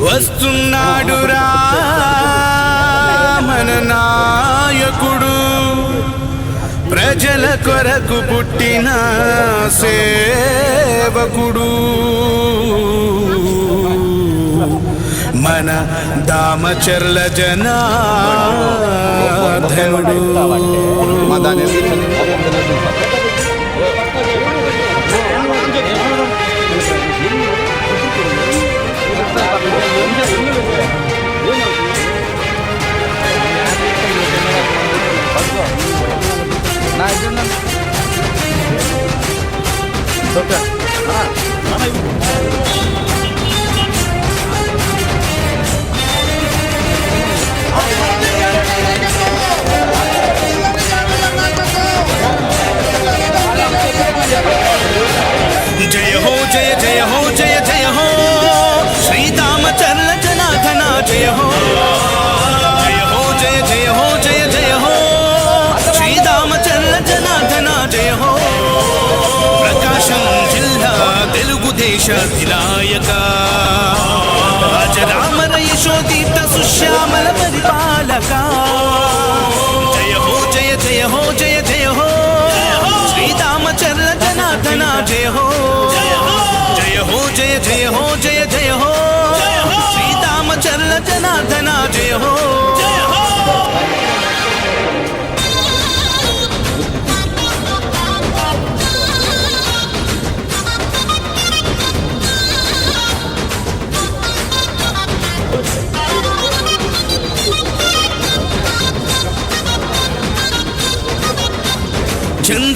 వస్తున్నాడు మన నాయకుడు. ప్రజల కొరకు పుట్టిన సేవకుడు. మన దామచర్ల జనాధనుడు జయ హో జయ జయ హో జయ జయ హో తెలుగుదేశ వినాయక అజరామర యశోదీత సుశ్యామల పరిపాలక జయ హో జయ జయ హో జయ జయ హో శ్రీరామచర్ల జనార్దన జయ హో జయ హో జయ జయ హో జయ జయ హో శ్రీరామచర్ల జనార్దన జయ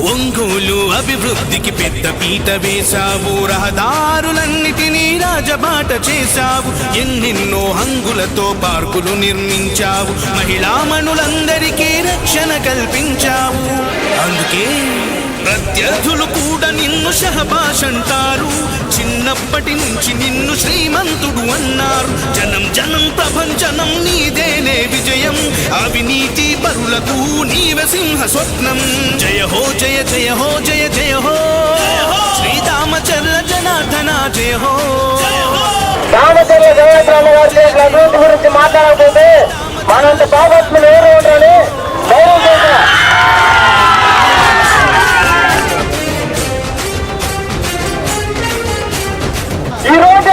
ఒంగోలు అభివృద్ధికి పెద్ద పీట వేశావు. రహదారులన్నిటినీ రాజబాట చేశావు. ఎన్నెన్నో హంగులతో పార్కులు నిర్మించావు. మహిళామణులందరికీ రక్షణ కల్పించావు. అందుకే ప్రత్యర్థులు కూడా నిన్ను షహబాష్ అంటారు. చిన్నప్పటి నుంచి నిన్ను శ్రీమంతుడు అన్నారు. జనం జనం ప్రపంచనం అవినీతి పరులకు నీవ సింహ స్వప్నం. జయ హో జయ జయ హో జయ జయ హో. శ్రీరామచర్ల జనార్దన జయ హో. గురించి మాట్లాడకపోతే మనంత ఎవరు ఉండాలి ఈ రోజు